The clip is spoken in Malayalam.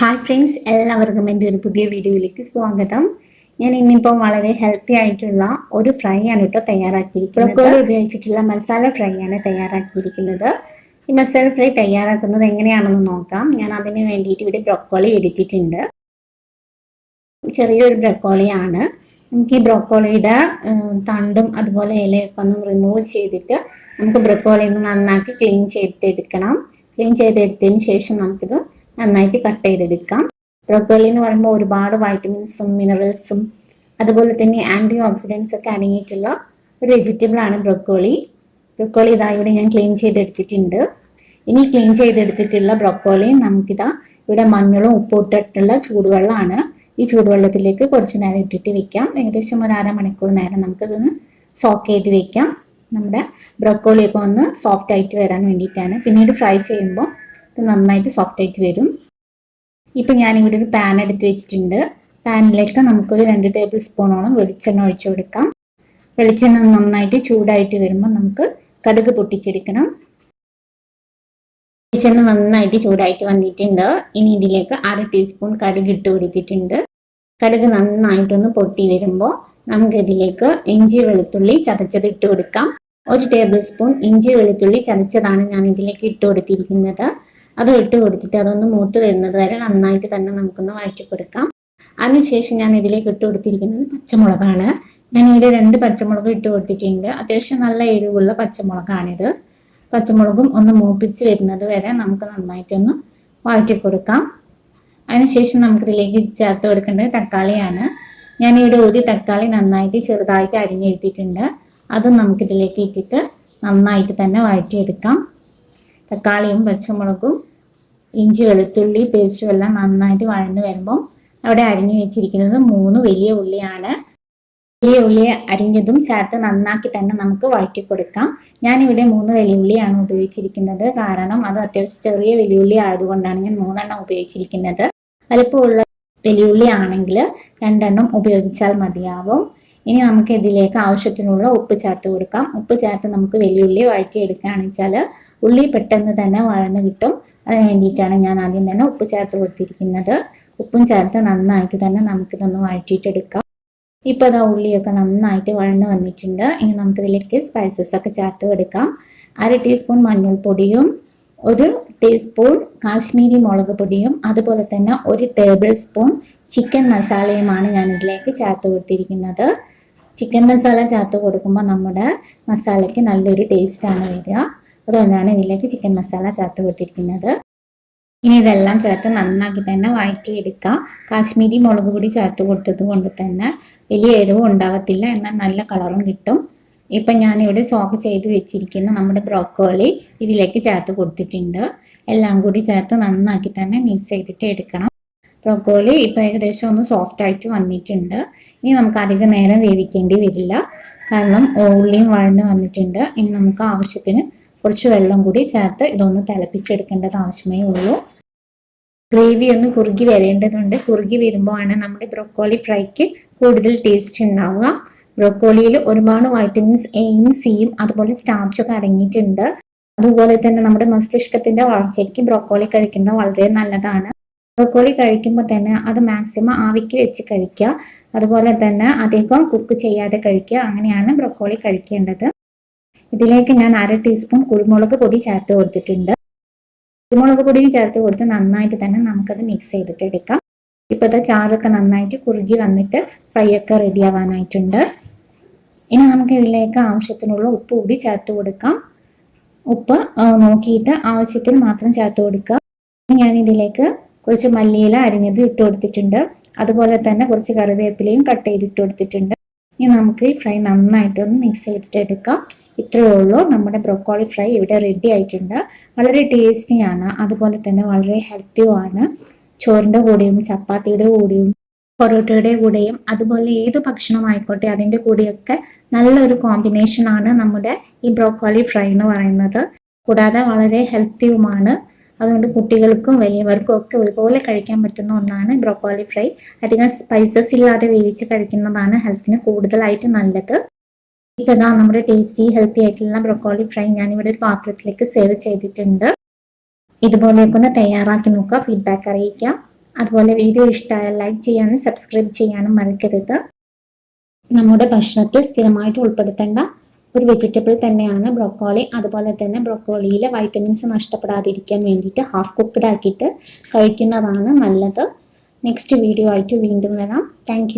ഹായ് ഫ്രണ്ട്സ് എല്ലാവർക്കും എന്റെ ഒരു പുതിയ വീഡിയോയിലേക്ക് സ്വാഗതം. ഞാൻ ഇന്നിപ്പോൾ വളരെ ഹെൽത്തി ആയിട്ടുള്ള ഒരു ഫ്രൈ ആണ് കേട്ടോ തയ്യാറാക്കിയിരിക്കുന്നത്. കൂടെ ഉപയോഗിച്ചിട്ടുള്ള മസാല ഫ്രൈ ആണ് തയ്യാറാക്കിയിരിക്കുന്നത്. ഈ മസാല ഫ്രൈ തയ്യാറാക്കുന്നത് എങ്ങനെയാണെന്ന് നോക്കാം. ഞാൻ അതിന് വേണ്ടിയിട്ട് ഇവിടെ ബ്രൊക്കോളി എടുത്തിട്ടുണ്ട്. ചെറിയൊരു ബ്രക്കോളിയാണ് നമുക്ക് ഈ ബ്രോക്കോളിയുടെ തണ്ടും അതുപോലെ ഇലയൊക്കെ ഒന്ന് റിമൂവ് ചെയ്തിട്ട് നമുക്ക് ബ്രക്കോളി ഒന്ന് നന്നാക്കി ക്ലീൻ ചെയ്തെടുക്കണം. ക്ലീൻ ചെയ്തെടുത്തതിന് ശേഷം നമുക്കിത് നന്നായിട്ട് കട്ട് ചെയ്തെടുക്കാം. ബ്രോക്കോളി എന്ന് പറയുമ്പോൾ ഒരുപാട് വൈറ്റമിൻസും മിനറൽസും അതുപോലെ തന്നെ ആന്റി ഓക്സിഡൻസ് ഒക്കെ അടങ്ങിയിട്ടുള്ള ഒരു വെജിറ്റബിൾ ആണ് ബ്രൊക്കോളി ബ്രൊക്കോളി ഇതാ ഇവിടെ ഞാൻ ക്ലീൻ ചെയ്തെടുത്തിട്ടുണ്ട്. ഇനി ക്ലീൻ ചെയ്തെടുത്തിട്ടുള്ള ബ്രൊക്കോളി നമുക്കിതാ ഇവിടെ മഞ്ഞളും ഉപ്പും ഇട്ടിട്ടുള്ള ചൂടുവെള്ളമാണ്. ഈ ചൂടുവെള്ളത്തിലേക്ക് കുറച്ച് നേരം ഇട്ടിട്ട് വെക്കാം. ഏകദേശം ഒരു അരമണിക്കൂർ നേരം നമുക്കിതൊന്ന് സോക്ക് ചെയ്ത് വെക്കാം. നമ്മുടെ ബ്രൊക്കോളിയൊക്കെ ഒന്ന് സോഫ്റ്റ് ആയിട്ട് വരാൻ വേണ്ടിയിട്ടാണ്. പിന്നീട് ഫ്രൈ ചെയ്യുമ്പോൾ നന്നായിട്ട് സോഫ്റ്റ് ആയിട്ട് വരും. ഇപ്പം ഞാനിവിടെ ഒരു പാൻ എടുത്ത് വെച്ചിട്ടുണ്ട്. പാനിലേക്ക് നമുക്കൊരു രണ്ട് ടേബിൾ സ്പൂണോളം വെളിച്ചെണ്ണ ഒഴിച്ചു കൊടുക്കാം. വെളിച്ചെണ്ണ നന്നായിട്ട് ചൂടായിട്ട് വരുമ്പോൾ നമുക്ക് കടുക് പൊട്ടിച്ചെടുക്കണം. വെളിച്ചെണ്ണ നന്നായിട്ട് ചൂടായിട്ട് വന്നിട്ടുണ്ട്. ഇനി ഇതിലേക്ക് അര ടീസ്പൂൺ കടുക് ഇട്ട് കൊടുത്തിട്ടുണ്ട്. കടുക് നന്നായിട്ടൊന്ന് പൊട്ടി വരുമ്പോൾ നമുക്ക് ഇതിലേക്ക് ഇഞ്ചി വെളുത്തുള്ളി ചതച്ചത് ഇട്ട് കൊടുക്കാം. ഒരു ടേബിൾ സ്പൂൺ ഇഞ്ചി വെളുത്തുള്ളി ചതച്ചതാണ് ഞാൻ ഇതിലേക്ക് ഇട്ട് കൊടുത്തിരിക്കുന്നത്. അത് ഇട്ട് കൊടുത്തിട്ട് അതൊന്ന് മൂത്ത് വരുന്നത് വരെ നന്നായിട്ട് തന്നെ നമുക്കൊന്ന് വഴറ്റി കൊടുക്കാം. അതിനുശേഷം ഞാൻ ഇതിലേക്ക് ഇട്ട് കൊടുത്തിരിക്കുന്നത് പച്ചമുളകാണ്. ഞാൻ ഇവിടെ രണ്ട് പച്ചമുളക് ഇട്ട് കൊടുത്തിട്ടുണ്ട്. അത്യാവശ്യം നല്ല എരിവുള്ള പച്ചമുളകാണിത്. പച്ചമുളകും ഒന്ന് മൂപ്പിച്ച് വരുന്നത് വരെ നമുക്ക് നന്നായിട്ടൊന്ന് വഴറ്റി കൊടുക്കാം. അതിനുശേഷം നമുക്കിതിലേക്ക് ചേർത്ത് കൊടുക്കേണ്ടത് തക്കാളിയാണ്. ഞാനിവിടെ ഒരു തക്കാളി നന്നായിട്ട് ചെറുതായിട്ട് അരിഞ്ഞെടുത്തിട്ടുണ്ട്. അതും നമുക്കിതിലേക്ക് ഇട്ടിട്ട് നന്നായിട്ട് തന്നെ വഴറ്റിയെടുക്കാം. തക്കാളിയും പച്ചമുളകും ഇഞ്ചി വെളുത്തുള്ളി പേസ്റ്റും എല്ലാം നന്നായിട്ട് വഴന്ന് വരുമ്പോൾ അവിടെ അരിഞ്ഞു വെച്ചിരിക്കുന്നത് മൂന്ന് വലിയ ഉള്ളിയാണ്. വലിയ ഉള്ളി അരിഞ്ഞതും ചേർത്ത് നന്നാക്കി തന്നെ നമുക്ക് വഴറ്റി കൊടുക്കാം ഞാനിവിടെ മൂന്ന് വലിയ ഉള്ളിയാണ് ഉപയോഗിച്ചിരിക്കുന്നത്. കാരണം അത് അത്യാവശ്യം ചെറിയ വലിയുള്ളി ആയതുകൊണ്ടാണ് ഞാൻ മൂന്നെണ്ണം ഉപയോഗിച്ചിരിക്കുന്നത്. വലിപ്പമുള്ള വലിയുള്ളി ആണെങ്കിൽ രണ്ടെണ്ണം ഉപയോഗിച്ചാൽ മതിയാവും. ഇനി നമുക്ക് ഇതിലേക്ക് ആവശ്യത്തിനുള്ള ഉപ്പ് ചേർത്ത് കൊടുക്കാം. ഉപ്പ് ചേർത്ത് നമുക്ക് വെല്ലുള്ളി വഴറ്റിയെടുക്കുകയാണെന്ന് വെച്ചാൽ ഉള്ളി പെട്ടെന്ന് തന്നെ വഴന്ന് കിട്ടും. അതിന് വേണ്ടിയിട്ടാണ് ഞാൻ ആദ്യം തന്നെ ഉപ്പ് ചേർത്ത് കൊടുത്തിരിക്കുന്നത്. ഉപ്പും ചേർത്ത് നന്നായിട്ട് തന്നെ നമുക്കിതൊന്ന് വഴറ്റിയിട്ടെടുക്കാം. ഇപ്പോൾ അതാ ഉള്ളിയൊക്കെ നന്നായിട്ട് വഴന്ന് വന്നിട്ടുണ്ട്. ഇനി നമുക്കിതിലേക്ക് സ്പൈസസ് ഒക്കെ ചേർത്ത് കൊടുക്കാം. അര ടീസ്പൂൺ മഞ്ഞൾപ്പൊടിയും ഒരു ടീസ്പൂൺ കാശ്മീരി മുളക് പൊടിയും അതുപോലെ തന്നെ ഒരു ടേബിൾ സ്പൂൺ ചിക്കൻ മസാലയുമാണ് ഞാൻ ഇതിലേക്ക് ചേർത്ത് കൊടുത്തിരിക്കുന്നത്. ചിക്കൻ മസാല ചേർത്ത് കൊടുക്കുമ്പോൾ നമ്മുടെ മസാലയ്ക്ക് നല്ലൊരു ടേസ്റ്റാണ് വരിക. അതുകൊണ്ടാണ് ഇതിലേക്ക് ചിക്കൻ മസാല ചേർത്ത് കൊടുത്തിരിക്കുന്നത്. ഇനി ഇതെല്ലാം ചേർത്ത് നന്നാക്കി തന്നെ വഴറ്റിയെടുക്കുക കാശ്മീരി മുളക് പൊടി ചേർത്ത് കൊടുത്തത് കൊണ്ട് തന്നെ വലിയ എരിവും ഉണ്ടാവത്തില്ല എന്നാൽ നല്ല കളറും കിട്ടും. ഇപ്പം ഞാനിവിടെ സോക്ക് ചെയ്ത് വെച്ചിരിക്കുന്ന നമ്മുടെ ബ്രോക്കോളി ഇതിലേക്ക് ചേർത്ത് കൊടുത്തിട്ടുണ്ട്. എല്ലാം കൂടി ചേർത്ത് നന്നാക്കി തന്നെ മിക്സ് ചെയ്തിട്ട് എടുക്കണം. ബ്രോക്കോളി ഇപ്പോൾ ഏകദേശം ഒന്ന് സോഫ്റ്റ് ആയിട്ട് വന്നിട്ടുണ്ട്. ഇനി നമുക്ക് അധികം നേരം വേവിക്കേണ്ടി വരില്ല. കാരണം ഉള്ളിയും വഴന്ന് വന്നിട്ടുണ്ട്. ഇനി നമുക്ക് ആവശ്യത്തിന് കുറച്ച് വെള്ളം കൂടി ചേർത്ത് ഇതൊന്ന് തിളപ്പിച്ചെടുക്കേണ്ടത് ആവശ്യമേ ഉള്ളൂ. ഗ്രേവി ഒന്ന് കുറുകി വരേണ്ടതുണ്ട്. കുറുകി വരുമ്പോഴാണ് നമ്മുടെ ബ്രോക്കോളി ഫ്രൈക്ക് കൂടുതൽ ടേസ്റ്റ് ഉണ്ടാവുക. ബ്രോക്കോളിയിൽ ഒരുപാട് വൈറ്റമിൻസ് എയും സിയും അതുപോലെ സ്റ്റാർച്ചൊക്കെ അടങ്ങിയിട്ടുണ്ട്. അതുപോലെ തന്നെ നമ്മുടെ മസ്തിഷ്കത്തിന്റെ വളർച്ചയ്ക്ക് ബ്രോക്കോളി കഴിക്കുന്നത് വളരെ നല്ലതാണ്. ബ്രോക്കോളി കഴിക്കുമ്പോൾ തന്നെ അത് മാക്സിമം ആവിക്ക് വെച്ച് കഴിക്കുക. അതുപോലെ തന്നെ അധികം കുക്ക് ചെയ്യാതെ കഴിക്കുക. അങ്ങനെയാണ് ബ്രോക്കോളി കഴിക്കേണ്ടത്. ഇതിലേക്ക് ഞാൻ അര ടീസ്പൂൺ കുരുമുളക് പൊടി ചേർത്ത് കൊടുത്തിട്ടുണ്ട്. കുരുമുളക് പൊടിയും ചേർത്ത് കൊടുത്ത് നന്നായിട്ട് തന്നെ നമുക്കത് മിക്സ് ചെയ്തിട്ട് എടുക്കാം. ഇപ്പോഴത്തെ ചാറൊക്കെ നന്നായിട്ട് കുറുകി വന്നിട്ട് ഫ്രൈ ഒക്കെ റെഡി ആവാനായിട്ടുണ്ട്. ഇനി നമുക്ക് ഇതിലേക്ക് ആവശ്യത്തിനുള്ള ഉപ്പ് കൂടി ചേർത്ത് കൊടുക്കാം. ഉപ്പ് നോക്കിയിട്ട് ആവശ്യത്തിന് മാത്രം ചേർത്ത് കൊടുക്കുക. ഞാൻ ഇതിലേക്ക് കുറച്ച് മല്ലിയില അരിഞ്ഞത് ഇട്ട് കൊടുത്തിട്ടുണ്ട്. അതുപോലെ തന്നെ കുറച്ച് കറിവേപ്പിലയും കട്ട് ചെയ്തിട്ട് കൊടുത്തിട്ടുണ്ട്. ഇനി നമുക്ക് ഈ ഫ്രൈ നന്നായിട്ടൊന്ന് മിക്സ് ചെയ്തിട്ട് എടുക്കാം. ഇത്രയേ ഉള്ളൂ. നമ്മുടെ ബ്രോക്കോളി ഫ്രൈ ഇവിടെ റെഡി ആയിട്ടുണ്ട്. വളരെ ടേസ്റ്റിയാണ് അതുപോലെ തന്നെ വളരെ ഹെൽത്തിയുമാണ് ചോറിന്റെ കൂടെയും ചപ്പാത്തിയുടെ കൂടെയും പൊറോട്ടയുടെ കൂടെയും അതുപോലെ ഏത് ഭക്ഷണമായിക്കോട്ടെ അതിന്റെ കൂടെയൊക്കെ നല്ലൊരു കോമ്പിനേഷനാണ് നമ്മുടെ ഈ ബ്രോക്കോളി ഫ്രൈ എന്ന് പറയുന്നത്. കൂടാതെ വളരെ ഹെൽത്തിയുമാണ് അതുകൊണ്ട് കുട്ടികൾക്കും വലിയവർക്കും ഒക്കെ ഒരുപോലെ കഴിക്കാൻ പറ്റുന്ന ഒന്നാണ് ബ്രോക്കോളി ഫ്രൈ. അധികം സ്പൈസസ് ഇല്ലാതെ വേവിച്ച് കഴിക്കുന്നതാണ് ഹെൽത്തിന് കൂടുതലായിട്ട് നല്ലത്. ഇപ്പോൾ ഇതാ നമ്മുടെ ടേസ്റ്റി ഹെൽത്തി ആയിട്ടുള്ള ബ്രോക്കോളി ഫ്രൈ ഞാനിവിടെ ഒരു പാത്രത്തിലേക്ക് സേവ് ചെയ്തിട്ടുണ്ട്. ഇതുപോലെയൊക്കെ ഒന്ന് തയ്യാറാക്കി നോക്കുക ഫീഡ്ബാക്ക് അറിയിക്കാം. അതുപോലെ വീഡിയോ ഇഷ്ടമായാൽ ലൈക്ക് ചെയ്യാനും സബ്സ്ക്രൈബ് ചെയ്യാനും മറക്കരുത്. നമ്മുടെ ഭക്ഷണത്തിൽ സ്ഥിരമായിട്ട് ഉൾപ്പെടുത്തേണ്ട. ഒരു വെജിറ്റബിൾ തന്നെയാണ് ബ്രൊക്കോളി. അതുപോലെ തന്നെ ബ്രൊക്കോളിയിലെ വൈറ്റമിൻസ് നഷ്ടപ്പെടാതിരിക്കാൻ വേണ്ടിയിട്ട് ഹാഫ് കുക്ക്ഡ് ആക്കിയിട്ട് കഴിക്കുന്നതാണ് നല്ലത്. നെക്സ്റ്റ് വീഡിയോ ആയിട്ട് വീണ്ടും വരാം. താങ്ക്